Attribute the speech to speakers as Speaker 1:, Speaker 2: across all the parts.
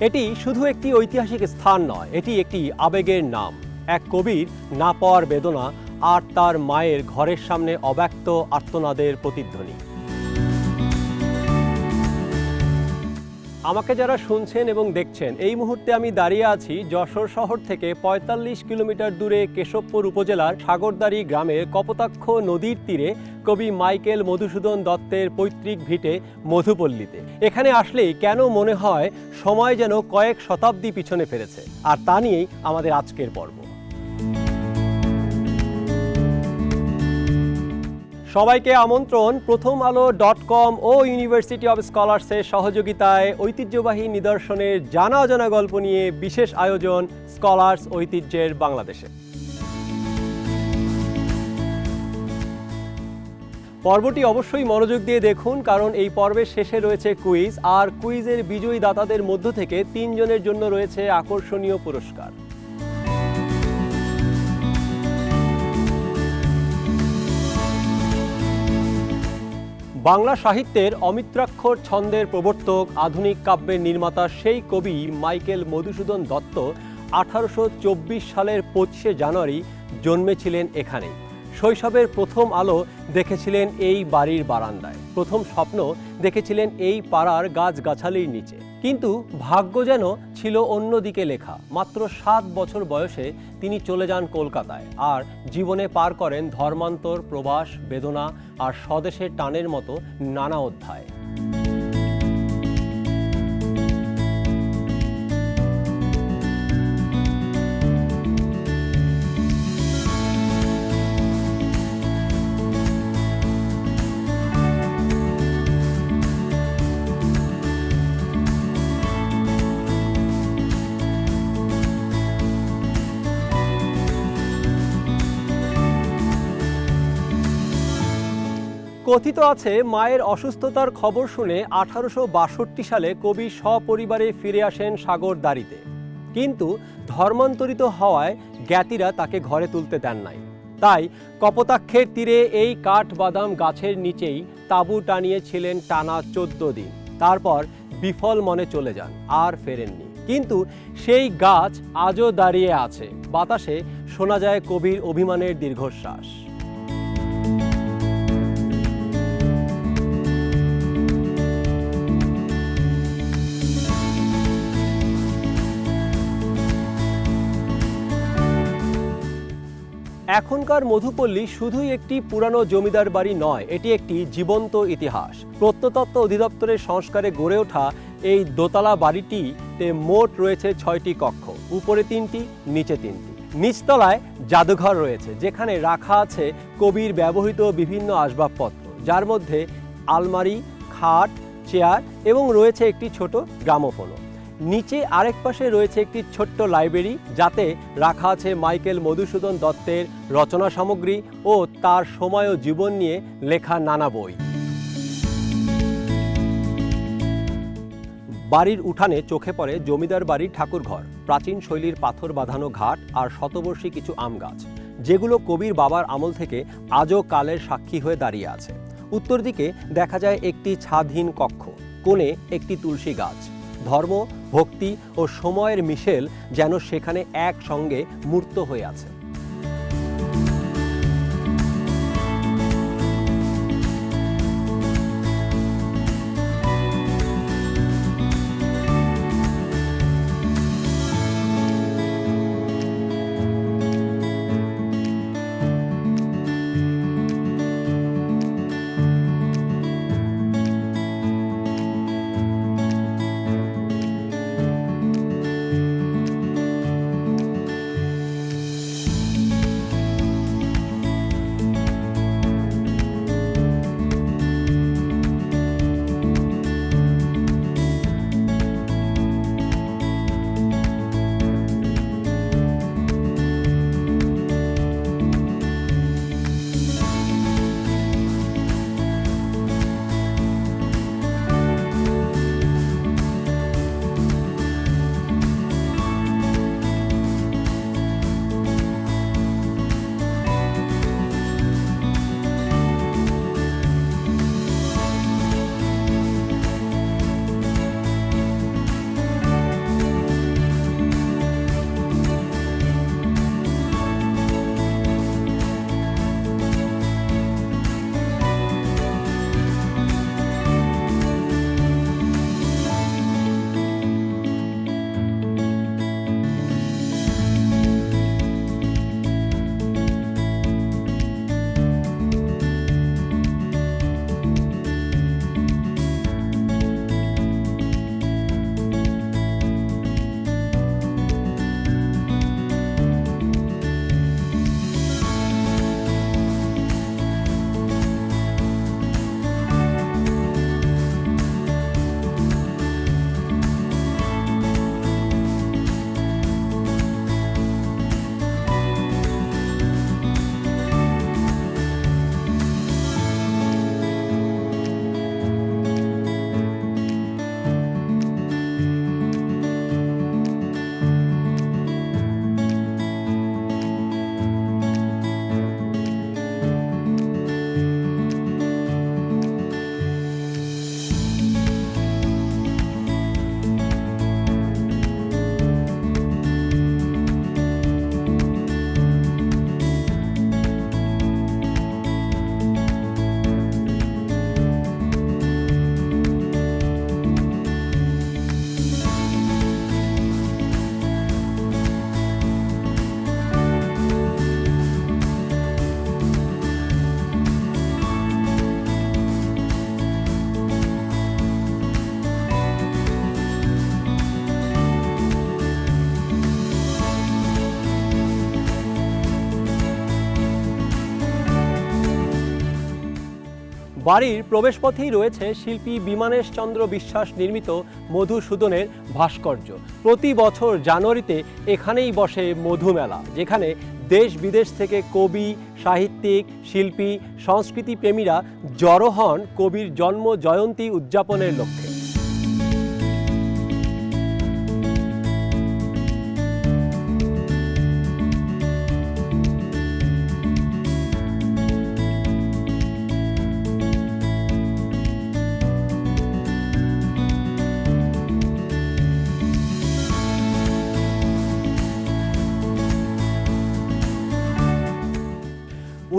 Speaker 1: এটি শুধু একটি ঐতিহাসিক স্থান নয়, এটি একটি আবেগের নাম। এক কবির না পাওয়ার বেদনা আর তার মায়ের ঘরের সামনে অব্যক্ত আর্তনাদের প্রতিধ্বনি। আমাকে যারা শুনছেন এবং দেখছেন, এই মুহূর্তে আমি দাঁড়িয়ে আছি যশোর শহর থেকে ৪৫ কিলোমিটার দূরে কেশবপুর উপজেলার সাগরদাড়ি গ্রামের কপোতাক্ষ নদীর তীরে কবি মাইকেল মধুসূদন দত্তের পৈতৃক ভিটে মধুপল্লীতে। এখানে আসলেই কেন মনে হয় সময় যেন কয়েক শতাব্দী পিছনে ফেরেছে। আর তা নিয়েই আমাদের আজকের পর্ব। সবাইকে আমন্ত্রণ, প্রথম আলো ডট কম ও ইউনিভার্সিটি অব স্কলার্সের সহযোগিতায় ঐতিহ্যবাহী নিদর্শনের জানা অজানা গল্প নিয়ে বিশেষ আয়োজন স্কলার্স ঐতিহ্যের বাংলাদেশে। পর্বটি অবশ্যই মনোযোগ দিয়ে দেখুন, কারণ এই পর্বের শেষে রয়েছে কুইজ, আর কুইজের বিজয়ী দাতাদের মধ্য থেকে তিনজনের জন্য রয়েছে আকর্ষণীয় পুরস্কার। বাংলা সাহিত্যের অমিত্রাক্ষর ছন্দের প্রবর্তক, আধুনিক কাব্যের নির্মাতা সেই কবি মাইকেল মধুসূদন দত্ত আঠারোশো চব্বিশ সালের পঁচিশে জানুয়ারি জন্মেছিলেন এখানেই শৈশবের প্রথম আলো দেখেছিলেন এই বাড়ির বারান্দায়। প্রথম স্বপ্ন দেখেছিলেন এই পাড়ার গাছগাছালির নিচে। কিন্তু ভাগ্য যেন ছিল অন্যদিকে লেখা। মাত্র সাত বছর বয়সে তিনি চলে যান কলকাতায় আর জীবনে পার করেন ধর্মান্তর, প্রবাস, বেদনা আর স্বদেশের টানের মতো নানা অধ্যায়। কথিত আছে, মায়ের অসুস্থতার খবর শুনে আঠারোশো বাষট্টি সালে কবি সপরিবারে ফিরে আসেন সাগরদাড়িতে কিন্তু ধর্মান্তরিত হওয়ায় জ্ঞাতিরা তাকে ঘরে তুলতে দেন নাই। তাই কপোতাক্ষের তীরে এই কাঠ বাদাম গাছের নিচেই তাঁবু টানিয়েছিলেন টানা চোদ্দ দিন। তারপর বিফল মনে চলে যান, আর ফেরেননি। কিন্তু সেই গাছ আজও দাঁড়িয়ে আছে। বাতাসে শোনা যায় কবির অভিমানের দীর্ঘশ্বাস। এখনকার মধুপল্লী শুধুই একটি পুরানো জমিদার বাড়ি নয়, এটি একটি জীবন্ত ইতিহাস। প্রত্নতত্ত্ব অধিদপ্তরের সংস্কারে গড়ে ওঠা এই দোতলা বাড়িটিতে মোট রয়েছে ছয়টি কক্ষ, উপরে তিনটি, নিচে তিনটি। নিচতলায় জাদুঘর রয়েছে, যেখানে রাখা আছে কবির ব্যবহৃত বিভিন্ন আসবাবপত্র, যার মধ্যে আলমারি, খাট, চেয়ার এবং রয়েছে একটি ছোট গ্রামোফোনও। নিচে আরেক পাশে রয়েছে একটি ছোট্ট লাইব্রেরি, যাতে রাখা আছে মাইকেল মধুসূদন দত্তের রচনা সামগ্রী ও তার সময় ও জীবন নিয়ে লেখা নানা বই। বাড়ির উঠানে চোখে পড়ে জমিদার বাড়ির ঠাকুরঘর, প্রাচীন শৈলীর পাথর বাঁধানো ঘাট আর শতবর্ষী কিছু আম গাছ, যেগুলো কবির বাবার আমল থেকে আজও কালের সাক্ষী হয়ে দাঁড়িয়ে আছে। উত্তর দিকে দেখা যায় একটি ছাদহীন কক্ষ, কোণে একটি তুলসী গাছ। ধর্ম ভক্তি ও সময়ের মিশেল যেন সেখানে একসঙ্গে মূর্ত হয়ে আছে। বাড়ির প্রবেশপথেই রয়েছে শিল্পী বিমানেশ চন্দ্র বিশ্বাস নির্মিত মধুসূদনের ভাস্কর্য। প্রতি বছর জানুয়ারিতে এখানেই বসে মধুমেলা যেখানে দেশ বিদেশ থেকে কবি, সাহিত্যিক, শিল্পী সংস্কৃতি প্রেমীরা জড়ো হন কবির জন্ম জয়ন্তী উদযাপনের লক্ষ্যে।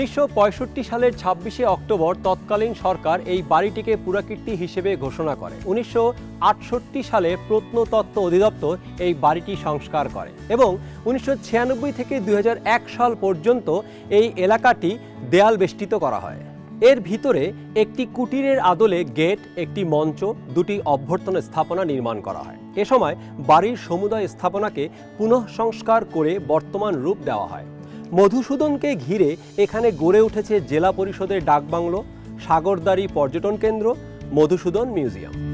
Speaker 1: উনিশশো পঁয়ষট্টি সালের ছাব্বিশে অক্টোবর তৎকালীন সরকার এই বাড়িটিকে পুরাকীর্তি হিসেবে ঘোষণা করে। উনিশশো আটষট্টি সালে প্রত্নতত্ত্ব অধিদপ্তর এই বাড়িটি সংস্কার করে এবং উনিশশো ছিয়ানব্বই থেকে দুই হাজার এক সাল পর্যন্ত এই এলাকাটি দেয়াল বেষ্টিত করা হয়। এর ভিতরে একটি কুটিরের আদলে গেট, একটি মঞ্চ, দুটি অভ্যর্থনা স্থাপনা নির্মাণ করা হয়। এ সময় বাড়ির সমুদায় স্থাপনাকে পুনঃসংস্কার করে বর্তমান রূপ দেওয়া হয়। মধুসূদনকে ঘিরে এখানে গড়ে উঠেছে জেলা পরিষদের ডাকবাংলো সাগরদারি পর্যটন কেন্দ্র মধুসূদন মিউজিয়াম।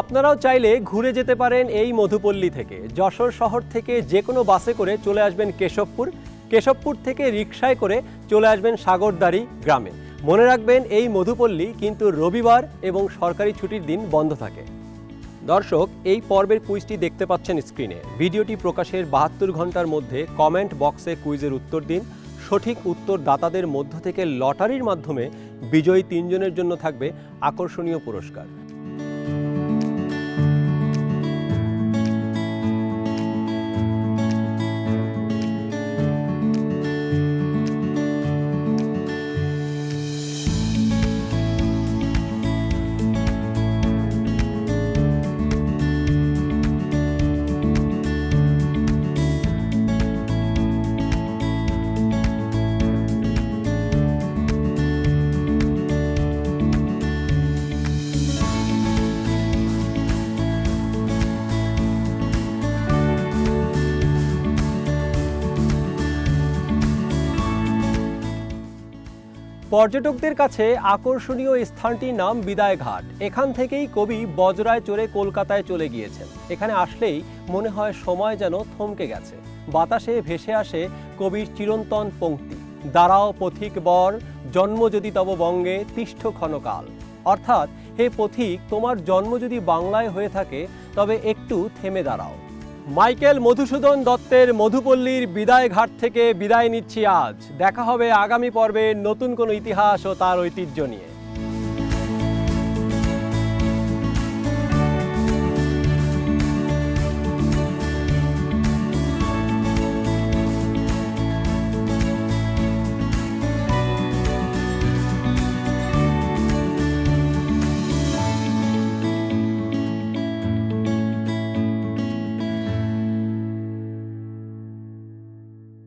Speaker 1: আপনারাও চাইলে ঘুরে যেতে পারেন এই মধুপল্লী থেকে। যশোর শহর থেকে যে কোনো বাসে করে চলে আসবেন কেশবপুর। কেশবপুর থেকে রিকশায় করে চলে আসবেন সাগরদাড়ি গ্রামে। মনে রাখবেন, এই মধুপল্লী কিন্তু রবিবার এবং সরকারি ছুটির দিন বন্ধ থাকে। দর্শক, এই পর্বের কুইজটি দেখতে পাচ্ছেন স্ক্রিনে। ভিডিওটি প্রকাশের বাহাত্তর ঘণ্টার মধ্যে কমেন্ট বক্সে কুইজের উত্তর দিন। সঠিক উত্তর দাতাদের মধ্য থেকে লটারির মাধ্যমে বিজয়ী তিনজনের জন্য থাকবে আকর্ষণীয় পুরস্কার। পর্যটকদের কাছে আকর্ষণীয় স্থানটির নাম বিদায় ঘাট এখান থেকেই কবি বজরায় চড়ে কলকাতায় চলে গিয়েছেন। এখানে আসলেই মনে হয় সময় যেন থমকে গেছে। বাতাসে ভেসে আসে কবির চিরন্তন পংক্তি দাঁড়াও পথিক বর, জন্ম যদি তব বঙ্গে, তিষ্ঠ ক্ষণকাল। অর্থাৎ, হে পথিক, তোমার জন্ম যদি বাংলায় হয়ে থাকে, তবে একটু থেমে দাঁড়াও। মাইকেল মধুসূদন দত্তের মধুপল্লীর বিদায় ঘাট থেকে বিদায় নিচ্ছি আজ। দেখা হবে আগামী পর্বে নতুন কোনো ইতিহাস ও তার ঐতিহ্য নিয়ে।